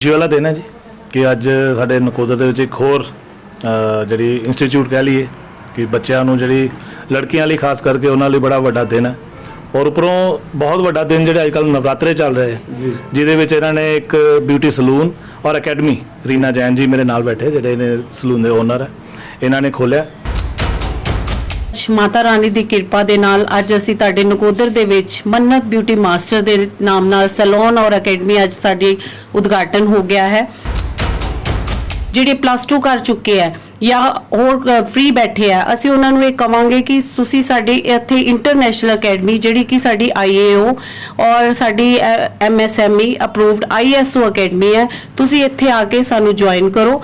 ਖੁਸ਼ੀ ਵਾਲਾ ਦਿਨ ਹੈ ਜੀ ਕਿ ਅੱਜ ਸਾਡੇ ਨਕੋਦਰ ਦੇ ਵਿੱਚ ਇੱਕ ਹੋਰ ਜਿਹੜੀ ਇੰਸਟੀਚਿਊਟ ਕਹਿ ਲਈਏ ਕਿ ਬੱਚਿਆਂ ਨੂੰ ਜਿਹੜੀ ਲੜਕੀਆਂ ਲਈ ਖਾਸ ਕਰਕੇ ਉਹਨਾਂ ਲਈ ਬੜਾ ਵੱਡਾ ਦਿਨ ਹੈ। ਔਰ ਉੱਪਰੋਂ ਬਹੁਤ ਵੱਡਾ ਦਿਨ ਜਿਹੜੇ ਅੱਜ ਕੱਲ੍ਹ ਨਵਰਾਤਰੇ ਚੱਲ ਰਹੇ ਹੈ। ਜਿਹਦੇ ਵਿੱਚ ਇਹਨਾਂ ਨੇ ਇੱਕ ਬਿਊਟੀ ਸਲੂਨ ਔਰ ਅਕੈਡਮੀ ਰੀਨਾ ਜੈਨ ਜੀ ਮੇਰੇ ਨਾਲ ਬੈਠੇ ਜਿਹੜੇ ਨੇ ਸਲੂਨ ਦੇ ਓਨਰ ਹੈ। ਇਹਨਾਂ ਨੇ ਖੋਲਿਆ ਮਾਤਾ ਰਾਣੀ ਦੀ ਕਿਰਪਾ ਦੇ ਨਾਲ ਅੱਜ ਅਸੀਂ ਤੁਹਾਡੇ ਨਕੋਦਰ ਦੇ ਵਿੱਚ ਮੰਨਤ ਬਿਊਟੀ ਮਾਸਟਰ ਦੇ ਨਾਮ ਨਾਲ ਸੈਲੂਨ ਔਰ ਅਕੈਡਮੀ ਅੱਜ ਸਾਡੀ ਉਦਘਾਟਨ ਹੋ ਗਿਆ ਹੈ। ਜਿਹੜੇ ਪਲੱਸ 2 ਕਰ ਚੁੱਕੇ ਆ ਜਾਂ ਹੋਰ ਫ੍ਰੀ ਬੈਠੇ ਆ ਅਸੀਂ ਉਹਨਾਂ ਨੂੰ ਇਹ ਕਵਾਂਗੇ ਕਿ ਤੁਸੀਂ ਸਾਡੀ ਇੱਥੇ ਇੰਟਰਨੈਸ਼ਨਲ ਅਕੈਡਮੀ ਜਿਹੜੀ ਕਿ ਸਾਡੀ ਆਈਏਓ ਔਰ ਸਾਡੀ ਐਮਐਸਐਮਈ ਅਪਰੂਵਡ ਆਈਐਸਓ ਅਕੈਡਮੀ ਹੈ, ਤੁਸੀਂ ਇੱਥੇ ਆ ਕੇ ਸਾਨੂੰ ਜੁਆਇਨ ਕਰੋ।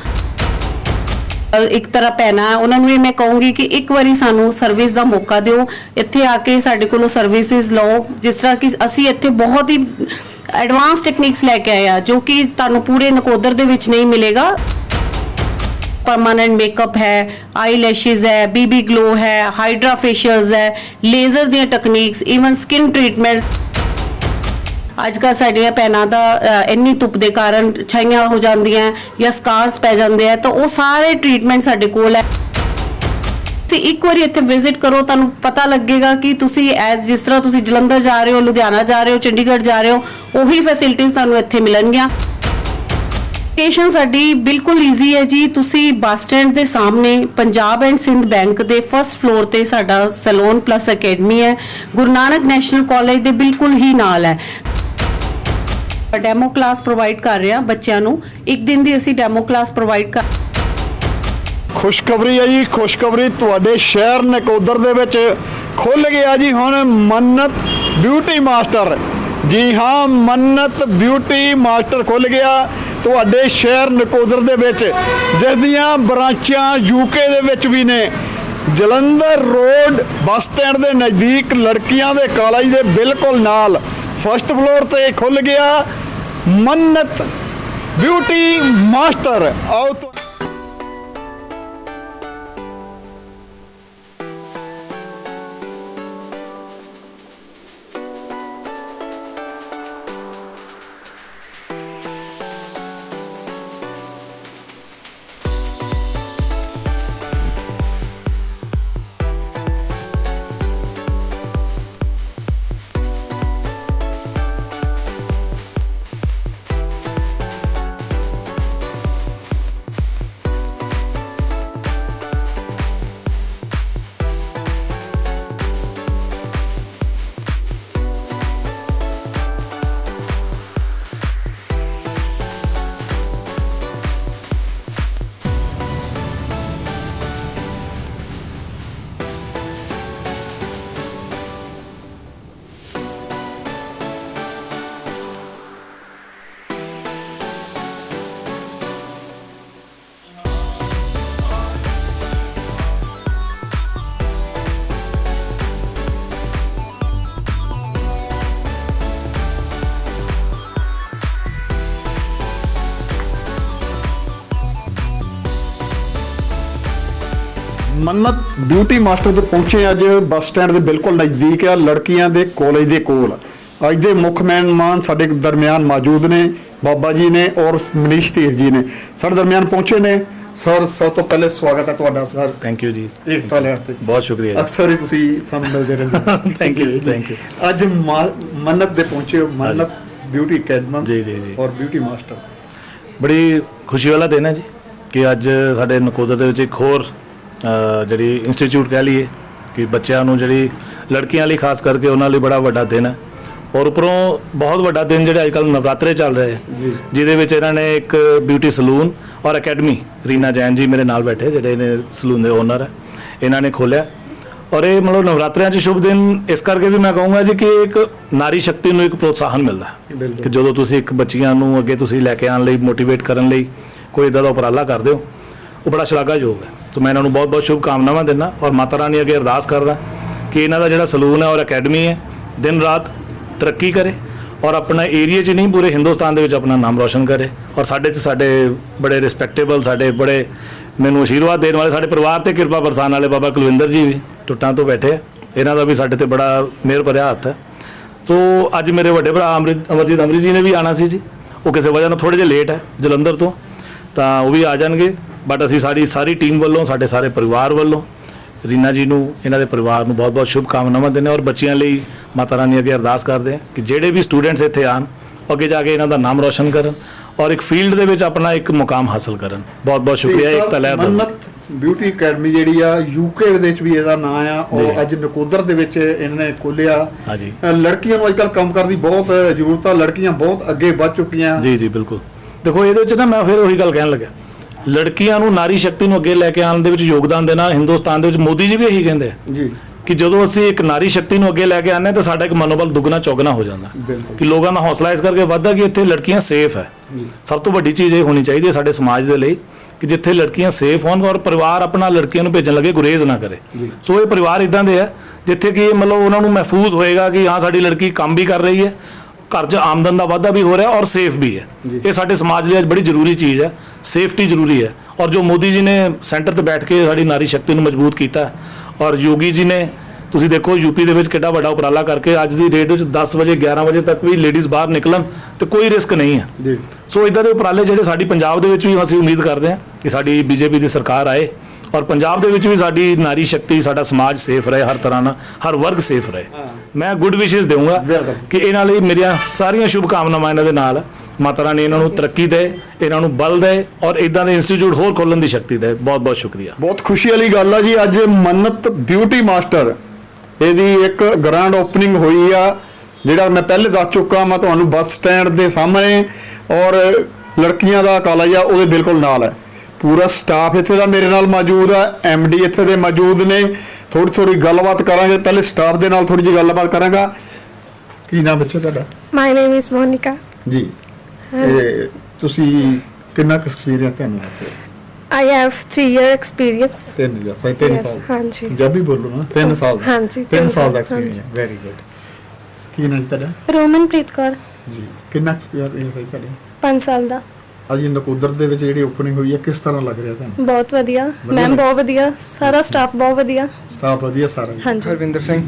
ਇੱਕ ਤਰ੍ਹਾਂ ਪੈਣਾ ਉਹਨਾਂ ਨੂੰ ਇਹ ਮੈਂ ਕਹੂੰਗੀ ਕਿ ਇੱਕ ਵਾਰੀ ਸਾਨੂੰ ਸਰਵਿਸ ਦਾ ਮੌਕਾ ਦਿਓ। ਇੱਥੇ ਆ ਕੇ ਸਾਡੇ ਕੋਲੋਂ ਸਰਵਿਸਿਜ਼ ਲਓ। ਜਿਸ ਤਰ੍ਹਾਂ ਕਿ ਅਸੀਂ ਇੱਥੇ ਬਹੁਤ ਹੀ ਐਡਵਾਂਸ ਟੈਕਨੀਕਸ ਲੈ ਕੇ ਆਏ ਆ, ਜੋ ਕਿ ਤੁਹਾਨੂੰ ਪੂਰੇ ਨਕੋਦਰ ਦੇ ਵਿੱਚ ਨਹੀਂ ਮਿਲੇਗਾ। ਪਰਮਾਨੈਂਟ ਮੇਕਅਪ ਹੈ ਆਈਲੈਸ਼ਸ ਹੈ ਬੀਬੀ ਗਲੋ ਹੈ ਹਾਈਡਰਾ ਫੇਸ਼ੀਅਲਸ ਹੈ ਲੇਜ਼ਰ ਦੀਆਂ ਟੈਕਨੀਕਸ ਇਵਨ ਸਕਿਨ ਟ੍ਰੀਟਮੈਂਟ ਅੱਜ ਕੱਲ੍ਹ ਸਾਡੀਆਂ ਭੈਣਾਂ ਦਾ ਇੰਨੀ ਧੁੱਪ ਦੇ ਕਾਰਨ ਛਾਈਆਂ ਹੋ ਜਾਂਦੀਆਂ ਜਾਂ ਸਕਾਰਸ ਪੈ ਜਾਂਦੇ ਆ, ਤਾਂ ਉਹ ਸਾਰੇ ਟ੍ਰੀਟਮੈਂਟ ਸਾਡੇ ਕੋਲ ਹੈ। ਤੁਸੀਂ ਇੱਕ ਵਾਰੀ ਇੱਥੇ ਵਿਜ਼ਿਟ ਕਰੋ, ਤੁਹਾਨੂੰ ਪਤਾ ਲੱਗੇਗਾ ਕਿ ਤੁਸੀਂ ਐਸ ਜਿਸ ਤਰ੍ਹਾਂ ਤੁਸੀਂ ਜਲੰਧਰ ਜਾ ਰਹੇ ਹੋ, ਲੁਧਿਆਣਾ ਜਾ ਰਹੇ ਹੋ, ਚੰਡੀਗੜ੍ਹ ਜਾ ਰਹੇ ਹੋ, ਉਹੀ ਫੈਸਿਲਿਟੀਆਂ ਤੁਹਾਨੂੰ ਇੱਥੇ ਮਿਲਣਗੀਆਂ। ਲੋਕੇਸ਼ਨ ਸਾਡੀ ਬਿਲਕੁਲ ਈਜ਼ੀ ਹੈ ਜੀ, ਤੁਸੀਂ ਬੱਸ ਸਟੈਂਡ ਦੇ ਸਾਹਮਣੇ ਪੰਜਾਬ ਐਂਡ ਸਿੰਧ ਬੈਂਕ ਦੇ ਫਰਸਟ ਫਲੋਰ ਤੇ ਸਾਡਾ ਸੈਲੂਨ ਪਲੱਸ ਅਕੈਡਮੀ ਹੈ, ਗੁਰੂ ਨਾਨਕ ਨੈਸ਼ਨਲ ਕਾਲਜ ਦੇ ਬਿਲਕੁਲ ਹੀ ਨਾਲ ਹੈ। ਡੈਮੋ ਕਲਾਸ ਪ੍ਰੋਵਾਈਡ ਕਰ ਰਹੇ ਹਾਂ ਬੱਚਿਆਂ ਨੂੰ। ਇੱਕ ਦਿਨ ਦੀ ਅਸੀਂ ਡੈਮੋ ਕਲਾਸ ਪ੍ਰੋਵਾਈਡ ਕਰ ਖੁਸ਼ਖਬਰੀ ਹੈ ਜੀ, ਖੁਸ਼ਖਬਰੀ ਤੁਹਾਡੇ ਸ਼ਹਿਰ ਨਕੋਦਰ ਦੇ ਵਿੱਚ ਖੁੱਲ ਗਿਆ ਜੀ। ਹੁਣ ਮੰਨਤ ਬਿਊਟੀ ਮਾਸਟਰ ਜੀ ਹਾਂ, ਮੰਨਤ ਬਿਊਟੀ ਮਾਸਟਰ ਖੁੱਲ ਗਿਆ ਤੁਹਾਡੇ ਸ਼ਹਿਰ ਨਕੋਦਰ ਦੇ ਵਿੱਚ। ਜਿਸ ਦੀਆਂ ਬ੍ਰਾਂਚਾਂ ਯੂਕੇ ਦੇ ਵਿੱਚ ਵੀ ਨੇ। ਜਲੰਧਰ ਰੋਡ ਬੱਸ ਸਟੈਂਡ ਦੇ ਨਜ਼ਦੀਕ ਲੜਕੀਆਂ ਦੇ ਕਾਲਜ ਦੇ ਬਿਲਕੁਲ ਨਾਲ। ਫਸਟ ਫਲੋਰ ਤੇ ਖੁੱਲ ਗਿਆ। ਮੰਨਤ ਬਿਊਟੀ ਮਾਸਟਰ ਆਓ ਮੰਨਤ ਬਿਊਟੀ ਮਾਸਟਰ ਤੇ ਪਹੁੰਚੇ ਅੱਜ ਬੱਸ ਸਟੈਂਡ ਦੇ ਬਿਲਕੁਲ ਨਜ਼ਦੀਕ ਆ ਲੜਕੀਆਂ ਦੇ ਕਾਲਜ ਦੇ ਕੋਲ। ਅੱਜ ਦੇ ਮੁੱਖ ਮਹਿਮਾਨ ਸਾਡੇ ਦਰਮਿਆਨ ਮੌਜੂਦ ਨੇ ਬਾਬਾ ਜੀ ਨੇ ਔਰ ਮਨੀਸ਼ ਧੀਰ ਜੀ ਨੇ। ਸਾਡੇ ਦਰਮਿਆਨ ਪਹੁੰਚੇ ਨੇ। ਸਰ ਸਭ ਤੋਂ ਪਹਿਲੇ ਸਵਾਗਤ ਹੈ ਤੁਹਾਡਾ ਸਰ। ਥੈਂਕ ਯੂ ਜੀ। ਏਕਤਾ ਲਹਿਰ ਤੇ। ਬਹੁਤ ਸ਼ੁਕਰੀਆ। ਅਕਸਰ ਹੀ ਤੁਸੀਂ ਸਾਨੂੰ ਮਿਲਦੇ ਰਹਿੰਦੇ ਥੈਂਕ ਯੂ ਥੈਂਕ ਯੂ ਅੱਜ ਮੰਨਤ ਦੇ ਪਹੁੰਚੇ ਮੰਨਤ ਬਿਊਟੀ ਅਕੈਡਮੀ ਜੀ, ਜੀ, ਜੀ। ਔਰ ਬਿਊਟੀ ਮਾਸਟਰ ਬੜੀ ਖੁਸ਼ੀ ਵਾਲਾ ਦਿਨ ਹੈ ਜੀ ਕਿ ਅੱਜ ਸਾਡੇ ਨਕੋਦਰ ਦੇ ਵਿੱਚ ਇੱਕ ਹੋਰ ਜਿਹੜੀ ਇੰਸਟੀਚਿਊਟ ਕਹਿ ਲਈਏ ਕਿ ਬੱਚਿਆਂ ਨੂੰ ਜਿਹੜੀ ਲੜਕੀਆਂ ਲਈ ਖਾਸ ਕਰਕੇ ਉਹਨਾਂ ਲਈ ਬੜਾ ਵੱਡਾ ਦਿਨ ਹੈ। ਔਰ ਉੱਪਰੋਂ ਬਹੁਤ ਵੱਡਾ ਦਿਨ ਜਿਹੜੇ ਅੱਜ ਕੱਲ੍ਹ ਨਵਰਾਤਰੇ ਚੱਲ ਰਹੇ ਹੈ। ਜੀ। ਜਿਹਦੇ ਵਿੱਚ ਇਹਨਾਂ ਨੇ ਇੱਕ ਬਿਊਟੀ ਸਲੂਨ ਔਰ ਅਕੈਡਮੀ ਰੀਨਾ ਜੈਨ ਜੀ ਮੇਰੇ ਨਾਲ ਬੈਠੇ ਜਿਹੜੇ ਨੇ ਸਲੂਨ ਦੇ ਓਨਰ ਹੈ। ਇਹਨਾਂ ਨੇ ਖੋਲਿਆ ਔਰ ਇਹ ਮਤਲਬ ਨਵਰਾਤਰਿਆਂ 'ਚ ਸ਼ੁਭ ਦਿਨ ਇਸ ਕਰਕੇ ਵੀ ਮੈਂ ਕਹੂੰਗਾ ਜੀ ਕਿ ਇੱਕ ਨਾਰੀ ਸ਼ਕਤੀ ਨੂੰ ਇੱਕ ਪ੍ਰੋਤਸਾਹਨ ਮਿਲਦਾ ਹੈ। ਕਿ ਜਦੋਂ ਤੁਸੀਂ ਇੱਕ ਬੱਚੀਆਂ ਨੂੰ ਅੱਗੇ ਤੁਸੀਂ ਲੈ ਕੇ ਆਉਣ ਲਈ ਮੋਟੀਵੇਟ ਕਰਨ ਲਈ ਕੋਈ ਇਦਾਂ ਦਾ ਉਪਰਾਲਾ ਕਰਦੇ ਹੋ ਉਹ ਬੜਾ ਸ਼ਲਾਘਾਯੋਗ ਹੈ। ਤਾਂ ਮੈਂ ਇਹਨਾਂ ਨੂੰ ਬਹੁਤ ਬਹੁਤ ਸ਼ੁਭ ਕਾਮਨਾਵਾਂ ਦਿੰਦਾ ਔਰ ਮਾਤਾ ਰਾਣੀ ਅੱਗੇ ਅਰਦਾਸ ਕਰਦਾ ਕਿ ਇਹਨਾਂ ਦਾ ਜਿਹੜਾ ਸਲੂਨ ਹੈ ਔਰ ਅਕੈਡਮੀ ਹੈ, ਦਿਨ ਰਾਤ ਤਰੱਕੀ ਕਰੇ ਔਰ ਆਪਣਾ ਏਰੀਆ 'ਚ ਨਹੀਂ ਪੂਰੇ ਹਿੰਦੁਸਤਾਨ ਦੇ ਵਿੱਚ ਆਪਣਾ ਨਾਮ ਰੋਸ਼ਨ ਕਰੇ ਔਰ ਸਾਡੇ 'ਚ ਸਾਡੇ ਬੜੇ ਰਿਸਪੈਕਟੇਬਲ ਸਾਡੇ ਬੜੇ ਮੈਨੂੰ ਆਸ਼ੀਰਵਾਦ ਦੇਣ ਵਾਲੇ, ਸਾਡੇ ਪਰਿਵਾਰ ਤੇ ਕਿਰਪਾ ਬਰਸਾਨ ਵਾਲੇ ਬਾਬਾ ਕੁਲਵਿੰਦਰ ਜੀ ਵੀ ਟੁੱਟਾਂ ਤੋਂ ਬੈਠੇ ਆ। ਇਹਨਾਂ ਦਾ ਵੀ ਸਾਡੇ ਤੇ ਬੜਾ ਮਿਹਰ ਭਰਿਆ ਹੱਥ ਹੈ। ਸੋ ਅੱਜ ਮੇਰੇ ਵੱਡੇ ਭਰਾ ਅੰਮ੍ਰਿਤ, ਅਮਰਜੀਤ ਅੰਮ੍ਰਿਤ ਜੀ ਨੇ ਵੀ ਆਣਾ ਸੀ ਜੀ। ਉਹ ਕਿਸੇ ਵਜ੍ਹਾ ਨਾਲ ਥੋੜੇ ਜਿਹਾ ਲੇਟ ਹੈ ਜਲੰਧਰ ਤੋਂ, ਤਾਂ ਉਹ ਵੀ ਆ ਜਾਣਗੇ। ਬਟ ਅਸੀਂ ਸਾਡੀ ਸਾਰੀ ਟੀਮ ਵੱਲੋਂ ਸਾਡੇ ਸਾਰੇ ਪਰਿਵਾਰ ਵੱਲੋਂ ਰੀਨਾ ਜੀ ਨੂੰ ਇਹਨਾਂ ਦੇ ਪਰਿਵਾਰ ਨੂੰ ਬਹੁਤ-ਬਹੁਤ ਸ਼ੁਭ ਕਾਮਨਾਵਾਂ ਦਿੰਦੇ ਹਾਂ ਔਰ ਬੱਚਿਆਂ ਲਈ ਮਾਤਾ ਰਾਣੀ ਅੱਗੇ ਅਰਦਾਸ ਕਰਦੇ ਹਾਂ ਕਿ ਜਿਹੜੇ ਵੀ ਸਟੂਡੈਂਟਸ ਇੱਥੇ ਆਣ ਅੱਗੇ ਜਾ ਕੇ ਇਹਨਾਂ ਦਾ ਨਾਮ ਰੋਸ਼ਨ ਕਰਨ ਔਰ ਇੱਕ ਫੀਲਡ ਦੇ ਵਿੱਚ ਆਪਣਾ ਇੱਕ ਮੁਕਾਮ ਹਾਸਲ ਕਰਨ। ਬਹੁਤ-ਬਹੁਤ ਸ਼ੁਕਰੀਆ ਇੱਕ ਤਾਂ ਲਹਿਰ ਦਾ ਮੰਨਤ ਬਿਊਟੀ ਅਕੈਡਮੀ ਜਿਹੜੀ ਆ ਯੂਕੇ ਦੇ ਵਿੱਚ ਵੀ ਇਹਦਾ ਨਾਂ ਆ। ਔਰ ਅੱਜ ਨਕੋਦਰ ਦੇ ਵਿੱਚ ਇਹਨਾਂ ਨੇ ਖੋਲਿਆ ਹਾਂਜੀ। ਲੜਕੀਆਂ ਨੂੰ ਅੱਜਕੱਲ ਕੰਮ ਕਰਨ ਦੀ ਬਹੁਤ ਜ਼ਰੂਰਤ ਆ ਲੜਕੀਆਂ ਬਹੁਤ ਅੱਗੇ ਵੱਧ ਚੁੱਕੀਆਂ। ਜੀ ਜੀ ਬਿਲਕੁਲ। ਦੇਖੋ ਇਹਦੇ ਵਿੱਚ ਨਾ ਮੈਂ ਫਿਰ ਉਹੀ ਗੱਲ ਕਹਿਣ ਲੱਗਾ ਲੜਕੀਆਂ ਨੂੰ ਨਾਰੀ ਸ਼ਕਤੀ ਨੂੰ ਅੱਗੇ ਲੈ ਕੇ ਆਉਣ ਦੇ ਵਿੱਚ ਯੋਗਦਾਨ ਦੇਣਾ ਹਿੰਦੁਸਤਾਨ ਦੇ ਵਿੱਚ ਮੋਦੀ ਜੀ ਵੀ ਇਹੀ ਕਹਿੰਦੇ ਆ ਜੀ ਕਿ ਜਦੋਂ ਅਸੀਂ ਇੱਕ ਨਾਰੀ ਸ਼ਕਤੀ ਨੂੰ ਅੱਗੇ ਲੈ ਕੇ ਹਾਂ ਤਾਂ ਸਾਡਾ ਇੱਕ ਮਨੋਬਲ ਦੁੱਗਣਾ ਚੌਗਣਾ ਹੋ ਜਾਂਦਾ। ਕਿ ਲੋਕਾਂ ਦਾ ਹੌਸਲਾ ਇਸ ਕਰਕੇ ਵੱਧਦਾ ਕਿ ਇੱਥੇ ਲੜਕੀਆਂ ਸੇਫ ਹੈ। ਸਭ ਤੋਂ ਵੱਡੀ ਚੀਜ਼ ਇਹ ਹੋਣੀ ਚਾਹੀਦੀ ਹੈ ਸਾਡੇ ਸਮਾਜ ਦੇ ਲਈ ਕਿ ਜਿੱਥੇ ਲੜਕੀਆਂ ਸੇਫ ਹੋਣ ਔਰ ਪਰਿਵਾਰ ਆਪਣਾ ਲੜਕੀਆਂ ਨੂੰ ਭੇਜਣ ਲੱਗੇ ਗੁਰੇਜ਼ ਨਾ ਕਰੇ। ਸੋ ਇਹ ਪਰਿਵਾਰ ਇਦਾਂ ਦੇ ਆ ਜਿੱਥੇ ਕਿ ਮਤਲਬ ਉਹਨਾਂ ਨੂੰ ਮਹਿਫੂਜ਼ ਹੋਏਗਾ ਕਿ ਹਾਂ ਸਾਡੀ ਲੜਕੀ ਕੰਮ ਵੀ ਕਰ ਰਹੀ ਹੈ ਘਰ 'ਚ ਆਮਦਨ ਦਾ ਵਾਧਾ ਵੀ ਹੋ ਰਿਹਾ ਔਰ ਸੇਫ ਵੀ ਹੈ। ਇਹ ਸਾਡੇ ਸਮਾਜ ਲਈ ਅੱਜ ਬੜੀ ਜ਼ਰੂਰੀ ਚੀਜ਼ ਹੈ। ਸੇਫਟੀ ਜ਼ਰੂਰੀ ਹੈ। ਔਰ ਜੋ ਮੋਦੀ ਜੀ ਨੇ ਸੈਂਟਰ ਤੇ ਬੈਠ ਕੇ ਸਾਡੀ ਨਾਰੀ ਸ਼ਕਤੀ ਨੂੰ ਮਜ਼ਬੂਤ ਕੀਤਾ ਔਰ ਯੋਗੀ ਜੀ ਨੇ ਤੁਸੀਂ ਦੇਖੋ ਯੂਪੀ ਦੇ ਵਿੱਚ ਕਿੱਡਾ ਵੱਡਾ ਉਪਰਾਲਾ ਕਰਕੇ ਅੱਜ ਦੀ ਡੇਟ ਵਿੱਚ 10 ਵਜੇ 11 ਵਜੇ ਤੱਕ ਵੀ ਲੇਡੀਜ਼ ਬਾਹਰ ਨਿਕਲਣ ਤੇ ਕੋਈ ਰਿਸਕ ਨਹੀਂ ਹੈ। ਜੀ। ਸੋ ਇਦਾਂ ਦੇ ਉਪਰਾਲੇ ਜਿਹੜੇ ਸਾਡੀ ਪੰਜਾਬ ਦੇ ਵਿੱਚ ਵੀ ਅਸੀਂ ਉਮੀਦ ਕਰਦੇ ਹਾਂ ਕਿ ਸਾਡੀ ਬੀਜੇਪੀ ਦੀ ਸਰਕਾਰ ਆਏ। ਔਰ ਪੰਜਾਬ ਦੇ ਵਿੱਚ ਵੀ ਸਾਡੀ ਨਾਰੀ ਸ਼ਕਤੀ ਸਾਡਾ ਸਮਾਜ ਸੇਫ ਰਹੇ ਹਰ ਤਰ੍ਹਾਂ ਨਾਲ ਹਰ ਵਰਗ ਸੇਫ ਰਹੇ। ਮੈਂ ਗੁੱਡ ਵਿਸ਼ੇਸ ਦੇਵਾਂਗਾ। ਕਿ ਇਹਨਾਂ ਲਈ ਮੇਰੀਆਂ ਸਾਰੀਆਂ ਸ਼ੁਭ ਕਾਮਨਾਵਾਂ ਇਹਨਾਂ ਦੇ ਨਾਲ। ਮਾਤਾ ਰਾਣੀ ਇਹਨਾਂ ਨੂੰ ਤਰੱਕੀ ਦੇ ਇਹਨਾਂ ਨੂੰ ਬਲ ਦੇ ਔਰ ਇਦਾਂ ਦੇ ਇੰਸਟੀਚਿਊਟ ਹੋਰ ਖੋਲਣ ਦੀ ਸ਼ਕਤੀ ਦੇ। ਬਹੁਤ ਬਹੁਤ ਸ਼ੁਕਰੀਆ। ਬਹੁਤ ਖੁਸ਼ੀ ਵਾਲੀ ਗੱਲ ਆ ਜੀ ਅੱਜ ਮੰਨਤ ਬਿਊਟੀ ਮਾਸਟਰ ਇਹਦੀ ਇੱਕ ਗ੍ਰਾਂਡ ਓਪਨਿੰਗ ਹੋਈ ਆ ਜਿਹੜਾ ਮੈਂ ਪਹਿਲੇ ਦੱਸ ਚੁੱਕਾ ਮੈਂ ਤੁਹਾਨੂੰ ਬੱਸ ਸਟੈਂਡ ਦੇ ਸਾਹਮਣੇ ਔਰ ਲੜਕੀਆਂ ਦਾ ਕਾਲਜ ਆ ਉਹਦੇ ਬਿਲਕੁਲ ਨਾਲ ਹੈ। ਪੂਰਾ ਸਟਾਫ ਇੱਥੇ ਦਾ ਮੇਰੇ ਨਾਲ ਮੌਜੂਦ ਆ ਡੀ ਇੱਥੇ ਦੇ ਮੌਜੂਦ ਨੇ। ਥੋੜੀ ਥੋੜੀ ਗੱਲਬਾਤ ਕਰਾਂਗੇ ਪਹਿਲੇ ਸਟਾਫ ਦੇ ਨਾਲ ਥੋੜੀ ਜਿਹੀ ਗੱਲਬਾਤ ਕਰਾਂਗਾ। ਕੀ ਨਾਮ ਬੱਚੇ ਤੁਹਾਡਾ? My name is Monica. ਜੀ। ਇਹ ਤੁਸੀਂ ਕਿੰਨਾ ਕੁ ਐਕਸਪੀਰੀਅੰਸ ਤੁਹਾਨੂੰ ਹੈ I have three year experience. ਤਿੰਨ ਜਾਂ ਸਾਈ ਤਿੰਨ ਸਾਲ। ਹਾਂਜੀ। ਪੰਜਾਬੀ ਬੋਲੋ ਨਾ ਤਿੰਨ ਸਾਲ ਦਾ। ਹਾਂਜੀ, ਤਿੰਨ ਸਾਲ ਦਾ ਐਕਸਪੀਰੀਅੰਸ ਵੈਰੀ ਗੁੱਡ ਕੀ ਨਾਮ ਤੁਹਾਡਾ? ਰੋਮਨਪ੍ਰੀਤ ਕੌਰ। ਜੀ ਕਿੰਨਾ ਐਕਸਪੀਰੀਅੰਸ ਹੈ ਤੁਹਾਡਾ? 5 ਸਾਲ ਦਾ। ਅੱਜ ਨਕੋਦਰ ਦੇ ਵਿੱਚ ਜਿਹੜੀ ਓਪਨਿੰਗ ਹੋਈ ਹੈ ਕਿਸ ਤਰ੍ਹਾਂ ਲੱਗ ਰਿਹਾ ਤੁਹਾਨੂੰ? ਬਹੁਤ ਵਧੀਆ। ਮੈਮ? ਬਹੁਤ ਵਧੀਆ। ਸਾਰਾ ਸਟਾਫ ਬਹੁਤ ਵਧੀਆ। ਸਟਾਫ ਵਧੀਆ ਸਾਰਾ ਜੀ। ਹਾਂਜੀ। ਹਰਵਿੰਦਰ ਸਿੰਘ।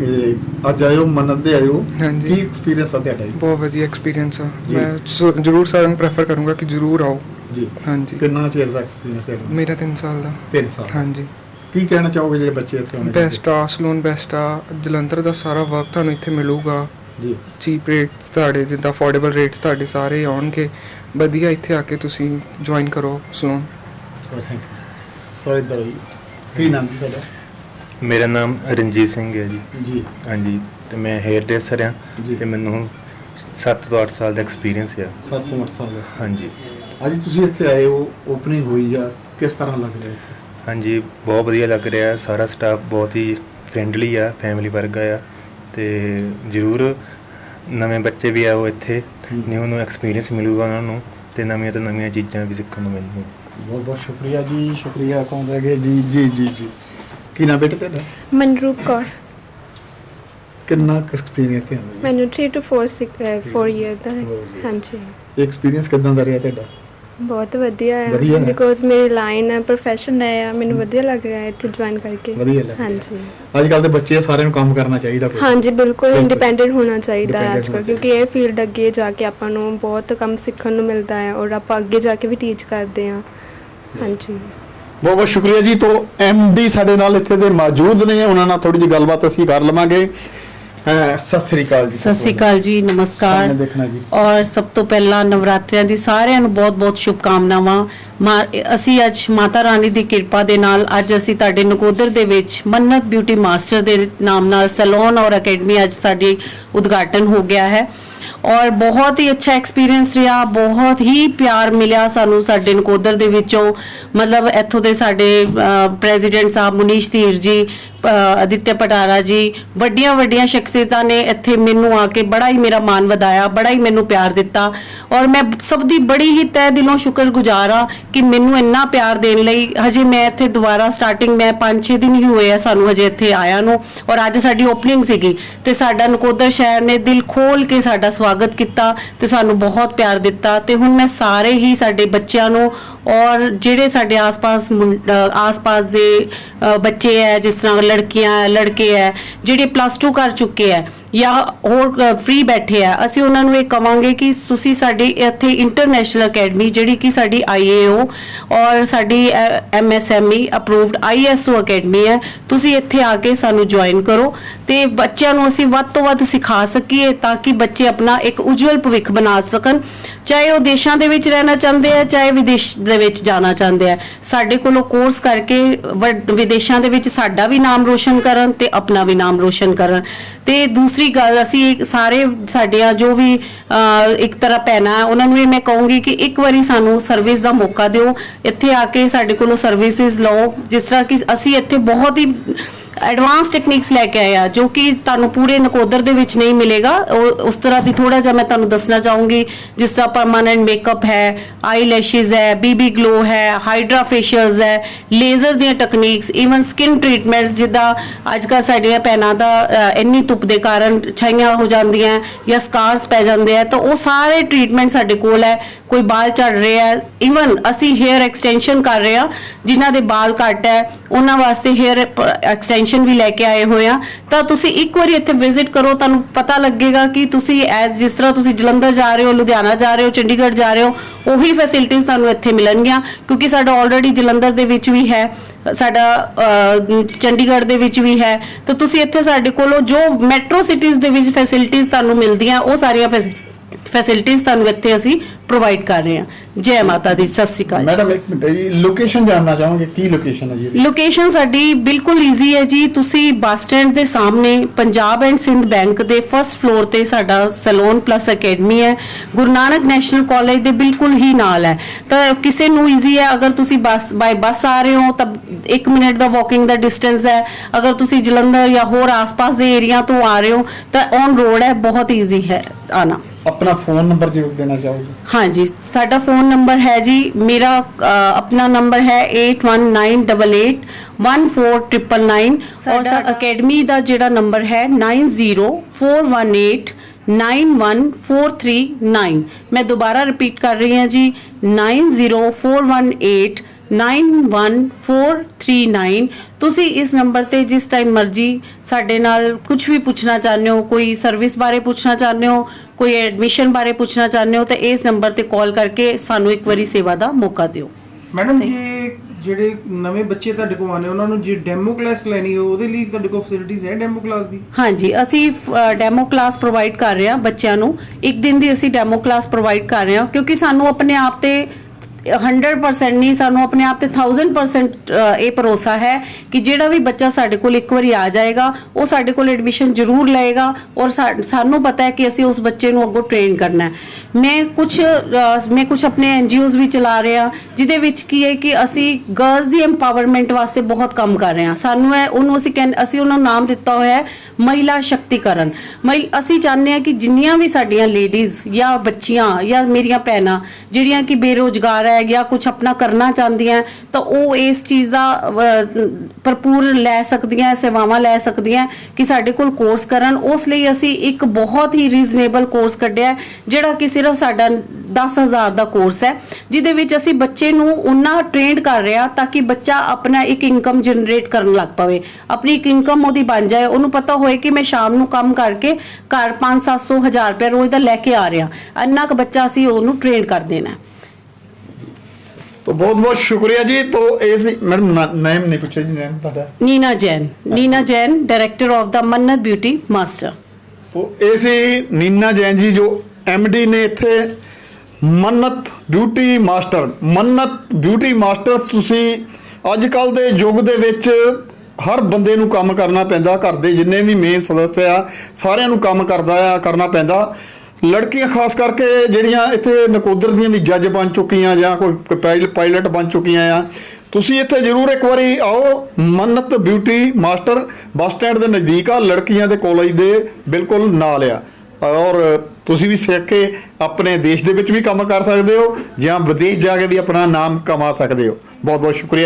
ਇਹ ਅੱਜ ਆਇਓ ਮੰਨਤ ਦੇ ਆਇਓ। ਹਾਂਜੀ। ਕੀ ਐਕਸਪੀਰੀਅੰਸ ਆ ਤੁਹਾਡਾ ਜੀ? ਬਹੁਤ ਵਧੀਆ ਐਕਸਪੀਰੀਅੰਸ ਆ। ਮੈਂ ਸ- ਜ਼ਰੂਰ ਸਾਰਿਆਂ ਨੂੰ ਪ੍ਰੈਫਰ ਕਰੂੰਗਾ ਕਿ ਜ਼ਰੂਰ ਆਓ। ਜੀ। ਹਾਂਜੀ। ਕਿੰਨਾ ਚਿਰ ਦਾ ਐਕਸਪੀਰੀਅੰਸ ਹੈ ਤੁਹਾਡਾ? ਮੇਰਾ 3 ਸਾਲ ਦਾ। ਤਿੰਨ ਸਾਲ। ਹਾਂਜੀ। ਕੀ ਕਹਿਣਾ ਚਾਹੋਗੇ ਜਿਹੜੇ ਬੱਚੇ ਇੱਥੇ ਆਉਣੇ ਬੈਸਟ ਆ ਸਲੂਨ ਬੈਸਟ ਆ। ਜਲੰਧਰ ਦਾ ਸਾਰਾ ਵਰਕ ਤੁਹਾਨੂੰ ਇੱਥੇ ਮਿਲੂਗਾ। ਜੀ। ਚੀਪ ਰੇਟਸ ਤੁਹਾਡੇ ਜਿੱਦਾਂ ਅਫੋਰਡੇਬਲ ਰੇਟਸ ਤੁਹਾਡੇ ਸਾਰੇ ਆਉਣਗੇ। ਵਧੀਆ ਇੱਥੇ ਆ ਕੇ ਤੁਸੀਂ ਜੁਆਇਨ ਕਰੋ ਸਲੂਨ ਥੈਂਕ ਯੂ ਸਾਰੇ ਕੀ ਨਾਮ ਜੀ ਤੁਹਾਡਾ? ਮੇਰਾ ਨਾਮ ਰਣਜੀਤ ਸਿੰਘ ਹੈ ਜੀ। ਜੀ। ਹਾਂਜੀ ਤੇ ਮੈਂ ਹੇਅਰ ਡਰੈਸਰ ਆ ਜੀ। ਤੇ ਮੈਨੂੰ 7 ਤੋਂ 8 ਸਾਲ ਦਾ ਐਕਸਪੀਰੀਅੰਸ ਆ। 7 ਤੋਂ 8 ਸਾਲ ਦਾ। ਹਾਂਜੀ। ਅੱਜ ਤੁਸੀਂ ਇੱਥੇ ਆਏ ਹੋ ਓਪਨਿੰਗ ਹੋਈ ਆ। ਕਿਸ ਤਰ੍ਹਾਂ ਲੱਗ ਰਿਹਾ ਇੱਥੇ? ਹਾਂਜੀ ਬਹੁਤ ਵਧੀਆ ਲੱਗ ਰਿਹਾ। ਹੈ ਸਾਰਾ ਸਟਾਫ ਬਹੁਤ ਹੀ ਫ੍ਰੈਂਡਲੀ ਆ ਫੈਮਿਲੀ ਵਰਗਾ ਆ। ਤੇ ਜ਼ਰੂਰ ਨਵੇਂ ਬੱਚੇ ਵੀ ਆਓ ਇੱਥੇ। ਨਿਊ ਨੂੰ ਐਕਸਪੀਰੀਅੰਸ ਮਿਲੂਗਾ ਉਹਨਾਂ ਨੂੰ ਤੇ ਨਵੀਆਂ ਤੋਂ ਨਵੀਆਂ ਚੀਜ਼ਾਂ ਵੀ ਸਿੱਖਣ ਨੂੰ ਮਿਲਣਗੀਆਂ। ਬਹੁਤ ਬਹੁਤ ਸ਼ੁਕਰੀਆ ਜੀ ਸ਼ੁਕਰੀਆ ਕੌਣ ਰਹਿ ਗਏ ਜੀ ਜੀ ਜੀ ਜੀ। ਕੀ ਨਾਮ ਬੇਟਾ ਤੁਹਾਡਾ? ਮਨਰੂਪ ਕੌਰ। ਕਿੰਨਾ ਐਕਸਪੀਰੀਅੰਸ ਹੈ ਮੈਨੂੰ 3 to 4 4 ਇਅਰ ਦਾ ਹੈ। ਹਾਂਜੀ। ਐਕਸਪੀਰੀਅੰਸ ਕਿਦਾਂ ਦਾ ਰਿਹਾ ਤੁਹਾਡਾ? ਬਹੁਤ ਵਧੀਆ ਵਧੀਆ ਹੈ। ਹੈ। ਬਿਕੋਜ਼ ਮੇਰੀ ਲਾਈਨ ਹੈ profession ਹੈ ਮੈਨੂੰ ਵਧੀਆ ਲੱਗ ਰਿਹਾ ਹੈ ਇੱਥੇ ਜੁਆਇਨ ਕਰਕੇ। ਵਧੀਆ ਲੱਗ ਰਿਹਾ। ਹਾਂਜੀ। ਅੱਜ ਕੱਲ ਦੇ ਬੱਚੇ ਸਾਰਿਆਂ ਨੂੰ ਕੰਮ ਕਰਨਾ ਚਾਹੀਦਾ ਕੋਈ ਹਾਂਜੀ ਬਿਲਕੁਲ ਬਿਲਕੁਲ। ਇੰਡੀਪੈਂਡੈਂਟ ਹੋਣਾ ਚਾਹੀਦਾ ਹੈ Independent ਅੱਜਕੱਲ ਹੋਣਾ ਕਿਉਂਕਿ ਇਹ ਫੀਲਡ ਅੱਗੇ ਜਾ ਕੇ ਆਪਾਂ ਨੂੰ ਬਹੁਤ ਕੰਮ ਸਿੱਖਣ ਨੂੰ ਮਿਲਦਾ ਹੈ ਔਰ ਆਪਾਂ ਅੱਗੇ ਜਾ ਕੇ ਵੀ ਟੀਚ ਕਰਦੇ ਹਾਂ। ਹਾਂਜੀ। ਬਹੁਤ ਬਹੁਤ ਸ਼ੁਕਰੀਆ ਜੀ। ਤੋਂ ਡੀ ਸਾਡੇ ਨਾਲ ਇੱਥੇ ਦੇ ਮੌਜੂਦ ਨੇ ਉਹਨਾਂ ਨਾਲ ਥੋੜੀ ਜਿਹੀ ਗੱਲਬਾਤ ਅਸੀਂ ਕਰ ਲਵਾਂਗੇ। ਸਤਿ ਸ੍ਰੀ ਅਕਾਲ ਜੀ। ਸਤਿ ਸ਼੍ਰੀ ਅਕਾਲ ਜੀ ਨਮਸਕਾਰ। ਸਾਹਮਣੇ ਦੇਖਣਾ ਜੀ। ਔਰ ਸਭ ਤੋਂ ਪਹਿਲਾਂ ਨਵਰਾਤਰਿਆਂ ਦੀ ਸਾਰਿਆਂ ਨੂੰ ਬਹੁਤ-ਬਹੁਤ ਸ਼ੁਭਕਾਮਨਾਵਾਂ। ਮਾ- ਅਸੀਂ ਅੱਜ ਮਾਤਾ ਰਾਣੀ ਦੀ ਕਿਰਪਾ ਦੇ ਨਾਲ ਅੱਜ ਅਸੀਂ ਤੁਹਾਡੇ ਨਕੋਦਰ ਦੇ ਵਿੱਚ ਮੰਨਤ ਬਿਊਟੀ ਮਾਸਟਰ ਦੇ ਨਾਮ ਨਾਲ ਸੈਲੂਨ ਔਰ ਅਕੈਡਮੀ ਅੱਜ ਸਾਡੀ ਉਦਘਾਟਨ ਹੋ ਗਿਆ ਹੈ। ਔਰ ਬਹੁਤ ਹੀ ਅੱਛਾ ਐਕਸਪੀਰੀਅੰਸ ਰਿਹਾ ਬਹੁਤ ਹੀ ਪਿਆਰ ਮਿਲਿਆ ਸਾਨੂੰ ਸਾਡੇ ਨਕੋਦਰ ਦੇ ਵਿੱਚੋਂ। ਮਤਲਬ ਇੱਥੋਂ ਦੇ ਸਾਡੇ ਪ੍ਰੈਜ਼ੀਡੈਂਟ ਸਾਹਿਬ ਮੁਨੀਸ਼ ਧੀਰ ਜੀ ਅਦਿੱਤਿਆ ਪਟਾਰਾ ਜੀ, ਵੱਡੀਆਂ ਵੱਡੀਆਂ ਸ਼ਖਸੀਅਤਾਂ ਨੇ ਇੱਥੇ ਮੈਨੂੰ ਆ ਕੇ ਬੜਾ ਹੀ ਮੇਰਾ ਮਾਣ ਵਧਾਇਆ, ਬੜਾ ਹੀ ਮੈਨੂੰ ਪਿਆਰ ਦਿੱਤਾ ਔਰ ਮੈਂ ਸਭ ਦੀ ਬੜੀ ਹੀ ਤਹਿ ਦਿਲੋਂ ਸ਼ੁਕਰਗੁਜ਼ਾਰ ਹਾਂ ਕਿ ਮੈਨੂੰ ਇੰਨਾ ਪਿਆਰ ਦੇਣ ਲਈ ਹਜੇ ਮੈਂ ਇੱਥੇ ਦੁਬਾਰਾ ਸਟਾਰਟਿੰਗ ਮੈਂ 5-6 ਦਿਨ ਹੀ ਹੋਏ ਆ ਸਾਨੂੰ ਹਜੇ ਇੱਥੇ ਆਇਆ ਨੂੰ ਔਰ ਅੱਜ ਸਾਡੀ ਓਪਨਿੰਗ ਸੀਗੀ ਤੇ ਸਾਡਾ ਨਕੋਦਰ ਸ਼ਹਿਰ ਨੇ ਦਿਲ ਖੋਲ ਕੇ ਸਾਡਾ ਸਵਾਗਤ ਕੀਤਾ ਤੇ ਸਾਨੂੰ ਬਹੁਤ ਪਿਆਰ ਦਿੱਤਾ ਤੇ ਹੁਣ ਮੈਂ ਸਾਰੇ ਹੀ ਸਾਡੇ ਬੱਚਿਆਂ ਨੂੰ ਔਰ ਜਿਹੜੇ ਸਾਡੇ ਆਸ-ਪਾਸ ਮੁੰ- ਆਸ-ਪਾਸ ਦੇ ਬੱਚੇ ਹੈ ਜਿਸ ਤਰ੍ਹਾਂ ਲੜਕੀਆਂ ਲੜਕੇ ਹੈ ਜਿਹੜੇ ਪਲੱਸ 2 ਕਰ ਚੁੱਕੇ ਹੈ। ਜਾਂ ਹੋਰ ਫ੍ਰੀ ਬੈਠੇ ਆ, ਅਸੀਂ ਉਹਨਾਂ ਨੂੰ ਇਹ ਕਵਾਂਗੇ ਕਿ ਤੁਸੀਂ ਸਾਡੀ ਇੱਥੇ ਇੰਟਰਨੈਸ਼ਨਲ ਅਕੈਡਮੀ ਜਿਹੜੀ ਕਿ ਸਾਡੀ ਆਈਏਓ ਔਰ ਸਾਡੀ ਐਮਐਸਐਮਈ ਅਪਰੂਵਡ ਆਈਐਸਓ ਅਕੈਡਮੀ ਹੈ, ਤੁਸੀਂ ਇੱਥੇ ਆ ਕੇ ਸਾਨੂੰ ਜੁਆਇਨ ਕਰੋ ਤੇ ਬੱਚਿਆਂ ਨੂੰ ਅਸੀਂ ਵੱਧ ਤੋਂ ਵੱਧ ਸਿਖਾ ਸਕੀਏ ਤਾਂ ਕਿ ਬੱਚੇ ਆਪਣਾ ਇੱਕ ਉਜਵਲ ਭਵਿੱਖ ਬਣਾ ਸਕਣ। ਚਾਹੇ ਉਹ ਦੇਸ਼ਾਂ ਦੇ ਵਿੱਚ ਰਹਿਣਾ ਚਾਹੁੰਦੇ ਆ, ਚਾਹੇ ਵਿਦੇਸ਼ ਦੇ ਵਿੱਚ ਜਾਣਾ ਚਾਹੁੰਦੇ ਆ। ਸਾਡੇ ਕੋਲੋਂ ਕੋਰਸ ਕਰਕੇ ਵ- ਵਿਦੇਸ਼ਾਂ ਦੇ ਵਿੱਚ ਸਾਡਾ ਵੀ ਨਾਮ ਰੋਸ਼ਨ ਕਰਨ ਤੇ ਆਪਣਾ ਵੀ ਨਾਮ ਰੋਸ਼ਨ ਕਰਨ। ਤੇ ਦੂਸਰੀ ਗੱਲ ਅਸੀਂ ਇੱਕ ਸਾਰੇ ਸਾਡਿਆਂ ਜੋ ਵੀ ਅਹ, ਇੱਕ ਤਰ੍ਹਾਂ ਪੈਣਾ ਉਹਨਾਂ ਨੂੰ ਇਹ ਮੈਂ ਕਹੂੰਗੀ ਕਿ ਇੱਕ ਵਾਰੀ ਸਾਨੂੰ ਸਰਵਿਸ ਦਾ ਮੌਕਾ ਦਿਓ ਇੱਥੇ ਆ ਕੇ ਸਾਡੇ ਕੋਲੋਂ ਸਰਵਿਸਿਜ਼ ਲਓ ਜਿਸ ਤਰ੍ਹਾਂ ਕਿ ਅਸੀਂ ਇੱਥੇ ਬਹੁਤ ਹੀ ਐਡਵਾਂਸ ਟੈਕਨੀਕਸ ਲੈ ਕੇ ਆਏ ਆ, ਜੋ ਕਿ ਤੁਹਾਨੂੰ ਪੂਰੇ ਨਕੋਦਰ ਦੇ ਵਿੱਚ ਨਹੀਂ ਮਿਲੇਗਾ। ਉਹ ਉਸ ਤਰ੍ਹਾਂ ਦੀ ਥੋੜਾ ਜਿਹਾ ਮੈਂ ਤੁਹਾਨੂੰ ਦੱਸਣਾ ਚਾਹੂੰਗੀ, ਜਿਸ ਤਰ੍ਹਾਂ ਪਰਮਾਨੈਂਟ ਮੇਕਅਪ ਹੈ ਆਈ ਲੈਸ਼ਿਸ ਹੈ ਬੀਬੀ ਗਲੋ ਹੈ ਹਾਈਡਰਾ ਫੇਸ਼ੀਅਲਸ ਹੈ ਲੇਜ਼ਰ ਦੀਆਂ ਟੈਕਨੀਕਸ ਈਵਨ ਸਕਿਨ ਟ੍ਰੀਟਮੈਂਟਸ ਜਿੱਦਾਂ ਅੱਜ ਕੱਲ੍ਹ ਸਾਡੀਆਂ ਭੈਣਾਂ ਦਾ ਇੰਨੀ ਧੁੱਪ ਦੇ ਕਾਰਨ ਛਾਈਆਂ ਹੋ ਜਾਂਦੀਆਂ ਜਾਂ ਸਕਾਰਸ ਪੈ ਜਾਂਦੇ ਆ, ਤਾਂ ਉਹ ਸਾਰੇ ਟ੍ਰੀਟਮੈਂਟ ਸਾਡੇ ਕੋਲ ਹੈ। ਕੋਈ ਬਾਲ ਝੜ ਰਿਹਾ ਹੈ। ਇਵਨ ਅਸੀਂ ਹੇਅਰ ਐਕਸਟੈਂਸ਼ਨ ਕਰ ਰਹੇ ਹਾਂ, ਜਿਨ੍ਹਾਂ ਦੇ ਬਾਲ ਘੱਟ ਹੈ, ਉਹਨਾਂ ਵਾਸਤੇ ਹੇਅਰ ਐਕਸਟੈਂਸ਼ਨ ਵੀ ਲੈ ਕੇ ਆਏ ਹੋਏ ਆ ਤਾਂ ਤੁਸੀਂ ਇੱਕ ਵਾਰੀ ਇੱਥੇ ਵਿਜ਼ਿਟ ਕਰੋ, ਤੁਹਾਨੂੰ ਪਤਾ ਲੱਗੇਗਾ ਕਿ ਤੁਸੀਂ ਐਸ ਜਿਸ ਤਰ੍ਹਾਂ ਤੁਸੀਂ ਜਲੰਧਰ ਜਾ ਰਹੇ ਹੋ, ਲੁਧਿਆਣਾ ਜਾ ਰਹੇ ਹੋ, ਚੰਡੀਗੜ੍ਹ ਜਾ ਰਹੇ ਹੋ, ਉਹੀ ਫੈਸਿਲਿਟੀਆਂ ਤੁਹਾਨੂੰ ਇੱਥੇ ਮਿਲਣਗੀਆਂ, ਕਿਉਂਕਿ ਸਾਡਾ ਆਲਰੇਡੀ ਜਲੰਧਰ ਦੇ ਵਿੱਚ ਵੀ ਹੈ, ਸਾਡਾ ਚੰਡੀਗੜ੍ਹ ਦੇ ਵਿੱਚ ਵੀ ਹੈ। ਤਾਂ ਤੁਸੀਂ ਇੱਥੇ ਸਾਡੇ ਕੋਲੋਂ ਜੋ ਮੈਟਰੋ ਸਿਟੀਜ਼ ਦੇ ਵਿੱਚ ਫੈਸਿਲਿਟੀਆਂ ਤੁਹਾਨੂੰ ਮਿਲਦੀਆਂ, ਉਹ ਸਾਰੀਆਂ ਫੈਸਿਲਿਟੀਆਂ ਤੁਹਾਨੂੰ ਇੱਥੇ ਅਸੀਂ ਪ੍ਰੋਵਾਈਡ ਕਰ ਰਹੇ ਹਾਂ। ਜੈ ਮਾਤਾ ਦੀ ਸਤਿ ਸ਼੍ਰੀ ਅਕਾਲ ਮੈਡਮ ਇੱਕ ਮਿੰਟ ਜੀ ਲੋਕੇਸ਼ਨ ਜਾਨਣਾ ਚਾਹਾਂਗੇ ਕੀ ਲੋਕੇਸ਼ਨ ਹੈ ਜੀ ਇਹਦੀ? ਲੋਕੇਸ਼ਨ ਸਾਡੀ ਬਿਲਕੁਲ ਈਜ਼ੀ ਹੈ ਜੀ। ਤੁਸੀਂ ਬੱਸ ਸਟੈਂਡ ਦੇ ਸਾਹਮਣੇ ਪੰਜਾਬ ਐਂਡ ਸਿੰਧ ਬੈਂਕ ਦੇ ਫਰਸਟ ਫਲੋਰ ਤੇ ਸਾਡਾ ਸੈਲੂਨ ਪਲੱਸ ਅਕੈਡਮੀ ਹੈ। ਗੁਰੂ ਨਾਨਕ ਨੈਸ਼ਨਲ ਕਾਲਜ ਦੇ ਬਿਲਕੁਲ ਹੀ ਨਾਲ ਹੈ। ਤਾਂ ਕਿਸੇ ਨੂੰ ਈਜ਼ੀ ਹੈ ਅਗਰ ਤੁਸੀਂ ਬੱਸ ਬਾਈ ਬੱਸ ਆ ਰਹੇ ਹੋ ਤਾਂ 1 ਮਿੰਟ ਦਾ ਵਾਕਿੰਗ ਦਾ ਡਿਸਟੈਂਸ ਹੈ। ਅਗਰ ਤੁਸੀਂ ਜਲੰਧਰ ਜਾਂ ਹੋਰ ਆਸ-ਪਾਸ ਦੇ ਏਰੀਆ ਤੋਂ ਆ ਰਹੇ ਹੋ ਤਾਂ ਔਨ ਰੋਡ ਹੈ ਬਹੁਤ ਈਜ਼ੀ ਹੈ ਆਣਾ ਆਪਣਾ ਫੋਨ ਨੰਬਰ ਜ਼ਰੂਰ ਦੇਣਾ ਚਾਹੋਗੇ? ਹਾਂਜੀ ਸਾਡਾ ਫੋਨ ਨੰਬਰ ਹੈ ਜੀ ਮੇਰਾ ਅ, ਆਪਣਾ ਨੰਬਰ ਹੈ 8198814999 ਔਰ ਸਾ ਅਕੈਡਮੀ ਦਾ ਜਿਹੜਾ ਨੰਬਰ ਹੈ 9041891439 ਮੈਂ ਦੁਬਾਰਾ ਰਿਪੀਟ ਕਰ ਰਹੀ ਹਾਂ ਜੀ 904189 91439 ਤੁਸੀਂ ਇਸ ਨੰਬਰ ਤੇ ਜਿਸ ਟਾਈਮ ਮਰਜ਼ੀ ਸਾਡੇ ਨਾਲ ਕੁਝ ਵੀ ਪੁੱਛਣਾ ਚਾਹੁੰਦੇ ਹੋ ਕੋਈ ਸਰਵਿਸ ਬਾਰੇ ਪੁੱਛਣਾ ਚਾਹੁੰਦੇ ਹੋ ਕੋਈ ਐਡਮਿਸ਼ਨ ਬਾਰੇ ਪੁੱਛਣਾ ਚਾਹੁੰਦੇ ਹੋ ਤਾਂ ਇਸ ਨੰਬਰ ਤੇ ਕਾਲ ਕਰਕੇ ਸਾਨੂੰ ਇੱਕ ਵਾਰੀ ਸੇਵਾ ਦਾ ਮੌਕਾ ਦਿਓ ਮੈਡਮ ਜੀ ਜਿਹੜੇ ਨਵੇਂ ਬੱਚੇ ਤੁਹਾਡੇ ਕੋਲ ਆਨੇ ਉਹਨਾਂ ਨੂੰ ਜੇ ਡੈਮੋ ਕਲਾਸ ਲੈਣੀ ਹੋ ਉਹਦੇ ਲਈ ਤੁਹਾਡੇ ਕੋਲ ਫੈਸਿਲਿਟੀਜ਼ ਹੈ ਡੈਮੋ ਕਲਾਸ ਦੀ ਹਾਂਜੀ ਅਸੀਂ ਡੈਮੋ ਕਲਾਸ ਪ੍ਰੋਵਾਈਡ ਕਰ ਰਹੇ ਹਾਂ ਬੱਚਿਆਂ ਨੂੰ ਇੱਕ ਦਿਨ ਦੀ ਅਸੀਂ ਡੈਮੋ ਕਲਾਸ ਪ੍ਰੋਵਾਈਡ ਕਰ ਰਹੇ ਹਾਂ ਕਿਉਂਕਿ ਸਾਨੂੰ ਆਪਣੇ ਆਪ ਤੇ 100% ਨਹੀਂ, ਸਾਨੂੰ ਆਪਣੇ ਆਪ ਤੇ 1000% ਇਹ ਭਰੋਸਾ ਹੈ ਕਿ ਜਿਹੜਾ ਵੀ ਬੱਚਾ ਸਾਡੇ ਕੋਲ ਇੱਕ ਵਾਰੀ ਆ ਜਾਏਗਾ, ਉਹ ਸਾਡੇ ਕੋਲ ਐਡਮਿਸ਼ਨ ਜ਼ਰੂਰ ਲਏਗਾ ਔਰ ਸਾ- ਸਾਨੂੰ ਪਤਾ ਹੈ ਕਿ ਅਸੀਂ ਉਸ ਬੱਚੇ ਨੂੰ ਅੱਗੋਂ ਟ੍ਰੇਨ ਕਰਨਾ ਹੈ। ਮੈਂ ਕੁਝ ਮੈਂ ਕੁਝ ਆਪਣੇ ਐਨਜੀਓਜ਼ ਵੀ ਚਲਾ ਰਿਹਾ ਹਾਂ, ਜਿਹਦੇ ਵਿੱਚ ਕੀ ਹੈ ਕਿ ਅਸੀਂ ਗਰਲਸ ਦੀ ਐਮਪਾਵਰਮੈਂਟ ਵਾਸਤੇ ਬਹੁਤ ਕੰਮ ਕਰ ਰਹੇ ਹਾਂ। ਸਾਨੂੰ ਹੈ ਉਹਨੂੰ ਅਸੀਂ ਕਹਿੰ, ਅਸੀਂ ਉਹਨਾਂ ਨੂੰ ਨਾਮ ਦਿੱਤਾ ਹੋਇਆ ਹੈ, ਮਹਿਲਾ ਸ਼ਕਤੀਕਰਨ। ਮਹਿ, ਅਸੀਂ ਚਾਹੁੰਦੇ ਹਾਂ ਕਿ ਜਿੰਨੀਆਂ ਵੀ ਸਾਡੀਆਂ ਲੇਡੀਜ਼ ਜਾਂ ਬੱਚੀਆਂ ਜਾਂ ਮੇਰੀਆਂ ਭੈਣਾਂ, ਜਿਹੜੀਆਂ ਕਿ ਬੇਰੋਜ਼ਗਾਰ ਹੈ ਜਾਂ ਕੁਝ ਆਪਣਾ ਕਰਨਾ ਚਾਹੁੰਦੀਆਂ, ਤਾਂ ਉਹ ਇਸ ਚੀਜ਼ ਦਾ ਭਰਪੂਰ ਲੈ ਸਕਦੀਆਂ, ਸੇਵਾਵਾਂ ਲੈ ਸਕਦੀਆਂ ਕਿ ਸਾਡੇ ਕੋਲ ਕੋਰਸ ਕਰਨ। ਉਸ ਲਈ ਅਸੀਂ ਇੱਕ ਬਹੁਤ ਹੀ ਰੀਜ਼ਨੇਬਲ ਕੋਰਸ ਕੱਢਿਆ, ਜਿਹੜਾ ਕਿ ਸਿਰਫ ਸਾਡਾ 10000 ਦਾ ਕੋਰਸ ਹੈ, ਜਿਹਦੇ ਵਿੱਚ ਅਸੀਂ ਬੱਚੇ ਨੂੰ ਉਹਨਾਂ ਟ੍ਰੇਨਡ ਕਰ ਰਿਹਾ ਤਾਂ ਕਿ ਬੱਚਾ ਆਪਣਾ ਇੱਕ ਇਨਕਮ ਜਨਰੇਟ ਕਰਨ ਲੱਗ ਪਵੇ। ਆਪਣੀ ਇੱਕ ਇਨਕਮ ਉਹਦੀ ਬਣ ਜਾਏ। ਉਹਨੂੰ ਪਤਾ ਹੋਏ ਕਿ ਮੈਂ ਸ਼ਾਮ ਨੂੰ ਕੰਮ ਕਰਕੇ ਘਰ 5-700 ਹਜ਼ਾਰ ਰੁਪਏ ਰੋਜ਼ ਦਾ ਲੈ ਕੇ ਆ ਰਿਹਾ। ਇੰਨਾ ਕੁ ਬੱਚਾ ਅਸੀਂ ਉਹਨੂੰ ਟ੍ਰੇਨ ਕਰ ਦੇਣਾ। तो बहुत बहुत शुक्रिया जी तो इस मैडम नेम नहीं पूछा जी नेम ਤੁਹਾਡਾ Neena Jain Neena Jain director of the Mannat beauty master तो ਇਹ ਸੀ ਨੀਨਾ ਜੈਨ ਜੀ ਜੋ ਡੀ ਨੇ ਇੱਥੇ Mannat beauty master Mannat beauty master ਤੁਸੀਂ ਅੱਜ ਕੱਲ ਦੇ ਯੁੱਗ ਦੇ ਵਿੱਚ ਹਰ ਬੰਦੇ ਨੂੰ ਕੰਮ ਕਰਨਾ ਪੈਂਦਾ ਘਰ ਦੇ ਜਿੰਨੇ ਵੀ ਮੇਨ ਸਦੱਸਿਆ ਆ ਸਾਰਿਆਂ ਨੂੰ ਕੰਮ ਕਰਦਾ ਆ ਕਰਨਾ ਪੈਂਦਾ ਲੜਕੀਆਂ ਖਾਸ ਕਰਕੇ ਜਿਹੜੀਆਂ ਇੱਥੇ ਨਕੋਦਰ ਦੀਆਂ ਵੀ ਜੱਜ ਬਣ ਚੁੱਕੀਆਂ ਜਾਂ ਕੋਈ ਪਾਇਲ- ਪਾਇਲਟ ਬਣ ਚੁੱਕੀਆਂ ਆ, ਤੁਸੀਂ ਇੱਥੇ ਜ਼ਰੂਰ ਇੱਕ ਵਾਰੀ ਆਓ, Mannat beauty master bus stand ਦੇ ਨਜ਼ਦੀਕ ਆ, ਲੜਕੀਆਂ ਦੇ ਕਾਲਜ ਦੇ ਬਿਲਕੁਲ ਨਾਲ ਆ। ਔਰ ਤੁਸੀਂ ਵੀ ਸਿੱਖ ਕੇ ਆਪਣੇ ਦੇਸ਼ ਦੇ ਵਿੱਚ ਵੀ ਕੰਮ ਕਰ ਸਕਦੇ ਹੋ ਜਾਂ ਵਿਦੇਸ਼ ਜਾ ਕੇ ਵੀ ਆਪਣਾ ਨਾਮ ਕਮਾ ਸਕਦੇ ਹੋ। ਬਹੁਤ ਬਹੁਤ ਸ਼ੁਕਰੀਆ